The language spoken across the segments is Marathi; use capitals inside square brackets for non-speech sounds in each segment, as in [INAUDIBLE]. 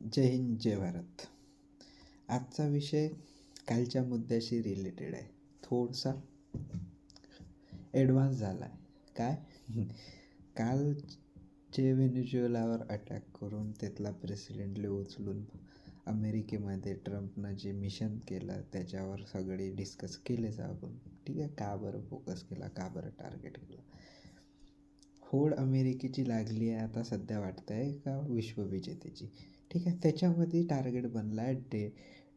जय हिंद जय भारत. आजचा विषय कालच्या मुद्द्याशी रिलेटेड आहे. थोडासा ॲडव्हान्स झाला आहे काय? काल जे व्हेनेज्युएलावर अटॅक करून तिथला प्रेसिडेंटले उचलून अमेरिकेमध्ये ट्रम्पनं जे मिशन केलं त्याच्यावर सगळे डिस्कस केलेच आपण ठीक आहे? का बरं फोकस केला? का बरं टार्गेट केलं? होड अमेरिकेची लागली आहे. आता सध्या वाटतं आहे का विश्वविजेतेची ठीक आहे. त्याच्यामध्ये टार्गेट बनला आहे डे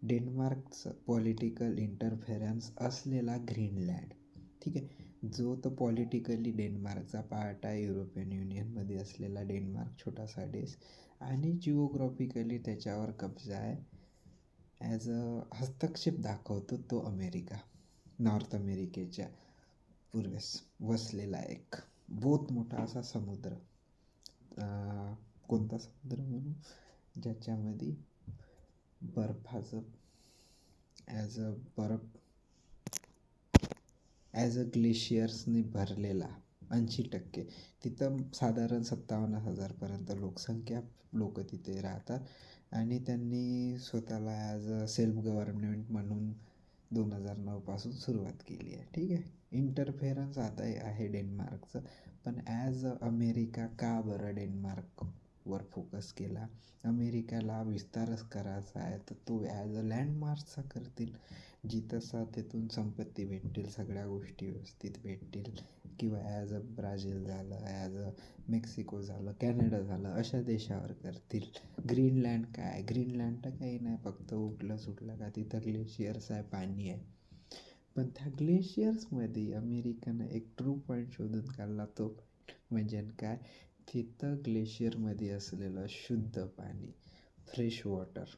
डेन्मार्कचं पॉलिटिकल इंटरफेरन्स असलेला ग्रीनलँड. ठीक आहे. जो तो पॉलिटिकली डेन्मार्कचा पार्ट आहे. युरोपियन युनियनमध्ये असलेला डेन्मार्क छोटासा देश. आणि जिओग्राफिकली त्याच्यावर कब्जा आहे. ॲज अ हस्तक्षेप दाखवतो तो अमेरिका. नॉर्थ अमेरिकेच्या पूर्वेस वसलेला एक बहुत मोठा असा समुद्र. कोणता समुद्र म्हणून ज्याच्यामध्ये बर्फाचं ॲज अ बर्फ ॲज अ ग्लेशियर्सने भरलेला ऐंशी टक्के. तिथं साधारण सत्तावन्न हजारपर्यंत लोकसंख्या लोक तिथे राहतात. आणि त्यांनी स्वतःला ॲज अ सेल्फ गव्हर्नमेंट म्हणून दोन हजार नऊपासून सुरुवात केली आहे. ठीक आहे? इंटरफेरन्स आता आहे डेन्मार्कचं. पण ॲज अ अमेरिका का बरं वर फोकस केला. अमेरिकाला विस्तारच करायचा आहे. तर तो ॲज अ लँडमार्कचा करतील. जिथंसा तिथून संपत्ती भेटतील सगळ्या गोष्टी व्यवस्थित भेटतील. किंवा ॲज अ ब्राझील झालं ॲज अ मेक्सिको झालं कॅनडा झालं अशा देशावर करतील. ग्रीनलँड काय? ग्रीनलँड तर काही नाही. फक्त उठलं सुटलं का तिथं ग्लेशियर्स आहे पाणी आहे. पण त्या ग्लेशियर्समध्ये अमेरिकेनं एक ट्रू पॉईंट शोधून काढला तो. म्हणजे काय? तिथं ग्लेशियरमध्ये असलेलं शुद्ध पाणी फ्रेश वॉटर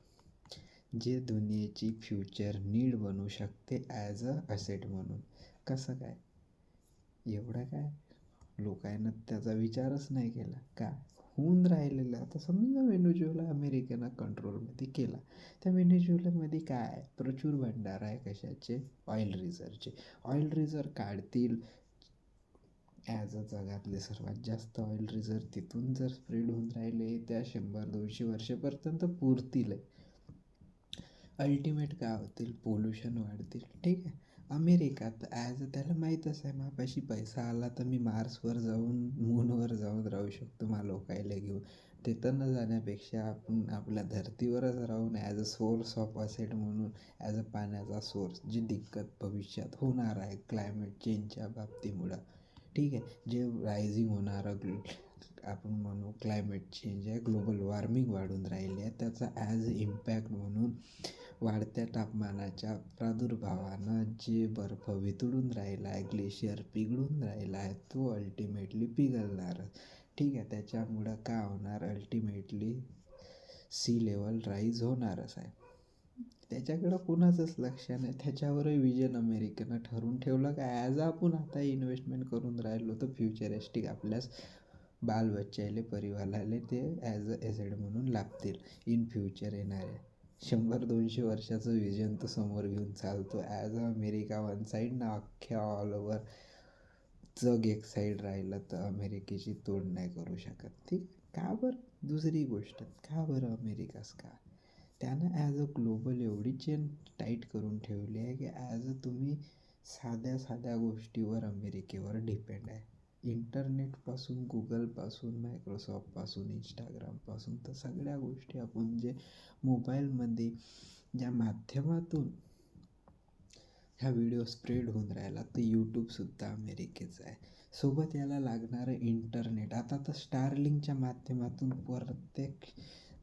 जे दुनियेची फ्युचर नीड बनू शकते ॲज अ असेट म्हणून. कसं काय? एवढं काय? लोकांना त्याचा विचारच नाही केला. का? होऊन राहिलेलं. आता समजा व्हेनेज्युएला अमेरिकेनं कंट्रोलमध्ये केला. त्या व्हेनेज्युएलामध्ये काय? प्रचूर भंडार आहे कशाचे? ऑइल रिझर्वचे ऑइल रिझर्व काढतील ॲज अ जगातले सर्वात जास्त ऑइल रिझर्व तिथून जर स्प्रेड होऊन राहिले त्या शंभर दोनशे वर्षापर्यंत पुरतील. अल्टिमेट काय होतील? पोल्युशन वाढतील. ठीक आहे. अमेरिकात ॲज अ त्याला माहीतच आहे मापाशी पैसा आला तर मी मार्सवर जाऊन मूनवर जाऊन राहू शकतो मला लोकायला घेऊन. तिथं न जाण्यापेक्षा आपण आपल्या धर्तीवरच राहून as a source of asset म्हणून ॲज अ पाण्याचा सोर्स जी दिक्कत भविष्यात होणार आहे क्लायमेट चेंजच्या बाबतीमुळं. ठीक आहे. जे रायझिंग होणारं आपण म्हणू क्लायमेट चेंज आहे ग्लोबल वॉर्मिंग वाढून राहिली आहे त्याचा ॲज इम्पॅक्ट म्हणून वाढत्या तापमानाच्या प्रादुर्भावानं जे बर्फ वितळून राहिला आहे ग्लेशियर पिघळून राहिला आहे तो अल्टिमेटली पिघलणारच ठीक आहे त्याच्यामुळं का होणार? अल्टिमेटली सी लेवल राईज होणारच आहे. त्याच्याकडं कुणाचंच लक्ष नाही. त्याच्यावरही विजन अमेरिकेनं ठरवून ठेवलं का? ॲज आपण आता इन्व्हेस्टमेंट करून राहिलो तर फ्युचरिस्टिक आपल्यास बालबच्च्याले परिवाराले ते ॲज अ एसेड म्हणून लाभतील. इन फ्युचर येणारे. शंभर दोनशे वर्षाचं विजन तो समोर घेऊन चालतो. As a America one side ना अख्ख्या ऑल ओव्हर जग एक साईड राहिलं तर अमेरिकेची तोड नाही करू शकत. ठीक का बरं? दुसरी गोष्ट का बरं अमेरिकाच का? त्यानं ॲज अ ग्लोबल एवढी चेन टाईट करून ठेवली आहे की ॲज अ तुम्ही साध्या साध्या गोष्टीवर अमेरिकेवर डिपेंड आहे. इंटरनेटपासून गुगलपासून मायक्रोसॉफ्टपासून इंस्टाग्रामपासून तर सगळ्या गोष्टी आपण जे मोबाईलमध्ये ज्या माध्यमातून ह्या व्हिडिओ स्प्रेड होऊन राहिला तर यूट्यूबसुद्धा अमेरिकेचं आहे. सोबत याला लागणारं इंटरनेट आता तर स्टारलिंकच्या माध्यमातून प्रत्येक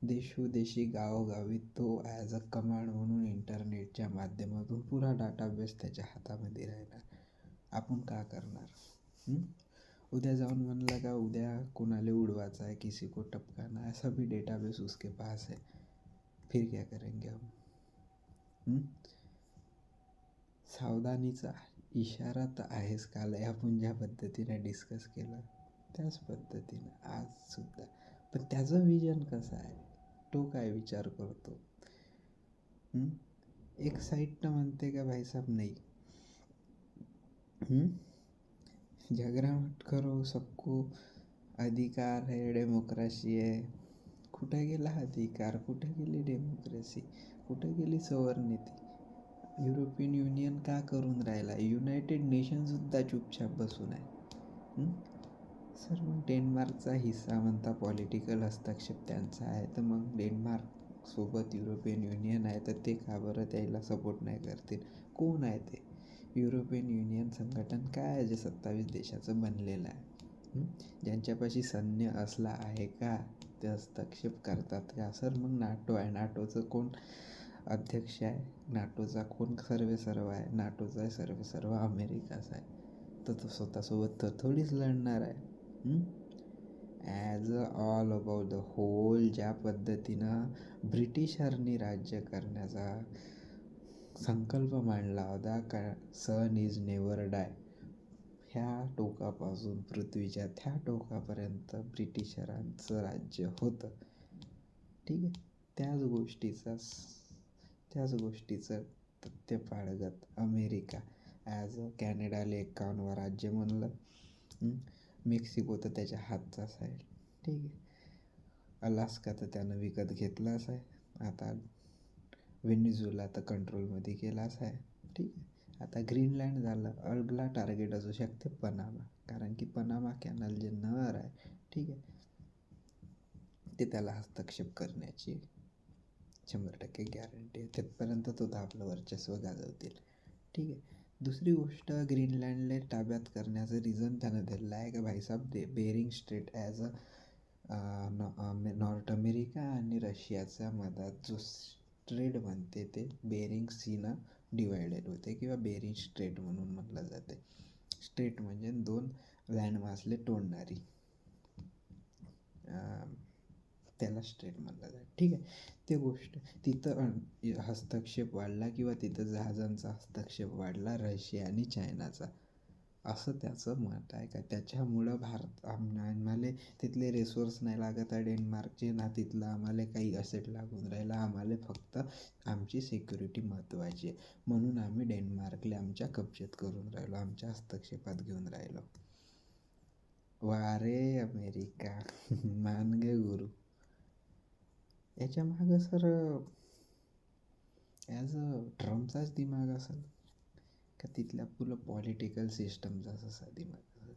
देशोदेशी गावोगावी तो ॲज अ कमांड म्हणून इंटरनेटच्या माध्यमातून पुरा डाटाबेस त्याच्या हातामध्ये राहणार आपण का करणार? उद्या जाऊन म्हणलं का उद्या कोणाला उडवायचा आहे किसी को टपकाना है सभी डेटाबेस उसके पास है. फिर क्या करेंगे हम? सावधानीचा इशारा तर आहेच काल आपण ज्या पद्धतीने डिस्कस केलं त्याच पद्धतीनं आजसुद्धा पण त्याचं विजन कसं आहे? तो काय विचार करतो? एक साईडनं म्हणते का भाईसाहेब नाही. झगड़ा मत करो सबको अधिकार है डेमोक्रेसी आहे कुठे गेला अधिकार? कुठे गेली डेमोक्रेसी कुठे गेली सवर्णिती युरोपियन युनियन का करून राहिला? युनायटेड नेशनसुद्धा चुपचाप बसून आहे. सर मग डेन्मार्कचा हिस्सा म्हणता पॉलिटिकल हस्तक्षेप त्यांचा आहे. तर मग डेन्मार्क सोबत युरोपियन युनियन आहे तर ते का बरं त्याला सपोर्ट नाही करतील? कोण आहे ते? युरोपियन युनियन संघटन काय आहे जे सत्तावीस देशाचं बनलेलं आहे? ज्यांच्यापाशी सैन्य असला आहे का? ते हस्तक्षेप करतात का? सर मग नाटो आहे. नाटोचं कोण अध्यक्ष आहे? नाटोचा कोण सर्वे सर्व आहे? नाटोचा आहे सर्वे सर्व अमेरिकाचा आहे. तर तो स्वतःसोबत तर थोडीच लढणार आहे. As a all about the whole ज्या पद्धतीनं ब्रिटिशरनी राज्य करण्याचा संकल्प मांडला होता का सन इज नेवर डाय ह्या टोकापासून पृथ्वीच्या त्या टोकापर्यंत ब्रिटिशरांचं राज्य होतं. ठीक आहे? त्याच गोष्टीचा त्याच गोष्टीचं तथ्य पाळगत अमेरिका. ॲज अ कॅनडाले एक्कावन्नवं राज्य म्हणलं. मेक्सिको तर त्याच्या हातचाच आहे ठीक आहे. अलास्का तर त्यानं विकत घेतलाच आहे. आता व्हेनेझुला तर कंट्रोलमध्ये केलाच आहे. ठीक आहे. आता ग्रीनलँड झालं. अगला टार्गेट असू शकते पनामा. कारण की पनामा कॅनल जे नहर आहे. ठीक आहे. ते त्याला हस्तक्षेप करण्याची शंभर टक्के गॅरंटी आहे. तिथपर्यंत तो आपलं वर्चस्व गाजवतील. ठीक आहे. दुसरी गोष्ट ग्रीनलँडला ताब्यात करण्याचं रिझन त्यानं दिलेलं आहे का भाईसाहेब दे Bering Strait as a North America आणि रशियाच्या मधात जो स्ट्रेट म्हणते ते बेरिंग सीनं डिवायडेड होते किंवा बेरिंग स्ट्रेट म्हणून म्हटलं जाते. स्ट्रेट म्हणजे दोन लँडमासले तोडणारी. त्याला स्ट्रेट म्हणलं जाईल. ठीक आहे? ते गोष्ट तिथं हस्तक्षेप वाढला किंवा तिथं जहाजांचा हस्तक्षेप वाढला रशिया आणि चायनाचा? असं त्याचं मत आहे का? त्याच्यामुळं भारत आम्हाला तिथले रिसोर्स नाही लागत आहे. डेन्मार्कचे ना तिथलं आम्हाला काही असेट लागून राहिला. आम्हाला फक्त आमची सिक्युरिटी महत्त्वाची आहे. म्हणून आम्ही डेन्मार्कला आमच्या कब्जेत करून राहिलो आमच्या हस्तक्षेपात घेऊन राहिलो. वारे अमेरिका. [LAUGHS] मान गे गुरु. याच्या मागं सर ॲज अ ट्रम्पचाच दिमाग असेल का तिथल्या पुरं पॉलिटिकल सिस्टमचाच असा दिमाग असेल?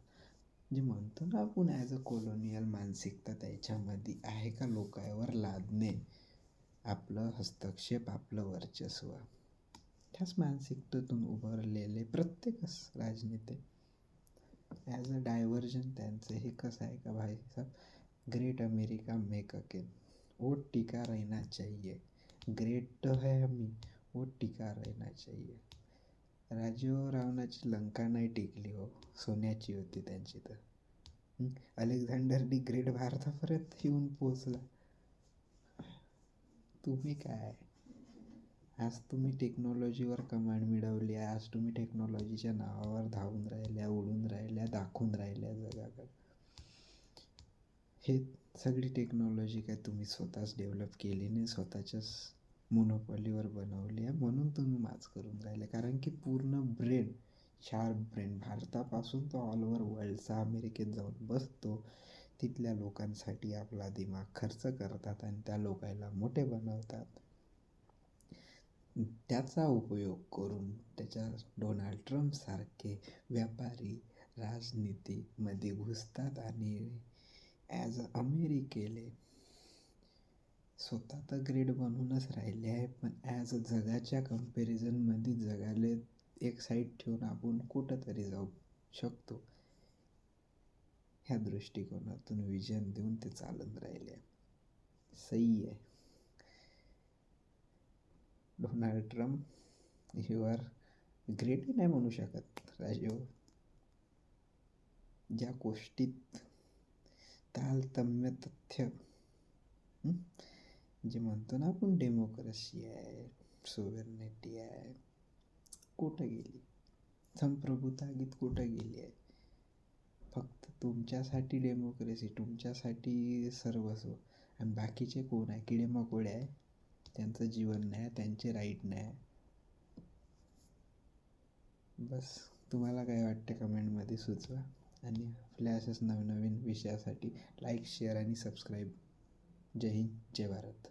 जे म्हणतो ना आपण ॲज अ कोलोनियल मानसिकता त्याच्यामध्ये आहे का लोकांवर लादणे? आपलं हस्तक्षेप आपलं वर्चस्व. त्याच मानसिकतेतून उभारलेले प्रत्येकच राजनेते. ॲज अ डायव्हर्जन त्यांचं हे कसं आहे का भाई साहब? ग्रेट अमेरिका मेक अकेन वो टिका रहना चाहिए। ग्रेट तो है हमी वो टिका रहना चाहिए। राजीव रावणाची लंका नाही टिकली हो सोन्याची होती त्यांची तर। अलेक्झांडर डी ग्रेट भारतापर्यंत येऊन पोचला तुम्ही काय? आज तुम्ही टेक्नॉलॉजीवर कमांड मिळवली आहे आज तुम्ही टेक्नॉलॉजीच्या नावावर धावून राहिल्या उडून राहिल्या दाखवून राहिल्या जगाकडे। हे सगळी टेक्नॉलॉजी काय तुम्ही स्वतःच डेव्हलप केली नाही स्वतःच्याच मोनोपॉलीवर बनवली आहे म्हणून तुम्ही माच करून राहिले. कारण की पूर्ण ब्रेन शार्प ब्रेन भारतापासून तो ऑल ओव्हर वर्ल्डचा अमेरिकेत जाऊन बसतो. तिथल्या लोकांसाठी आपला दिमाग खर्च करतात आणि त्या लोकांना मोठे बनवतात. त्याचा उपयोग करून त्याच्या डोनाल्ड ट्रम्पसारखे व्यापारी राजनीतीमध्ये घुसतात आणि ॲज अ अमेरिकेले स्वतः तर ग्रेड बनूनच राहिले आहे पण ॲज अ जगाच्या कम्पॅरिझनमध्ये जगाले एक साईड ठेवून आपण कुठंतरी जाऊ शकतो. ह्या दृष्टिकोनातून विजन देऊन ते चालत राहिले सही आहे. डोनाल्ड ट्रम्प यू आर ग्रेटही नाही म्हणू शकत. राजीव हो. ज्या गोष्टीत तालतम्य तथ्य. जे म्हणतो ना आपण डेमोक्रेसी आहे सोवेर्निटी आहे. कुठं गेली? संप्रभुता गीत कुठं गेली आहे? फक्त तुमच्यासाठी डेमोक्रेसी तुमच्यासाठी सर्वस्व. आणि बाकीचे कोण आहे? किडे मकोडे आहे. त्यांचं जीवन नाही त्यांचे राईट नाही. बस तुम्हाला काय वाटते कमेंटमध्ये सुचवा. आणि आपल्या अशाच नवनवीन विषयासाठी लाईक शेअर आणि सबस्क्राईब जय हिंद जय भारत.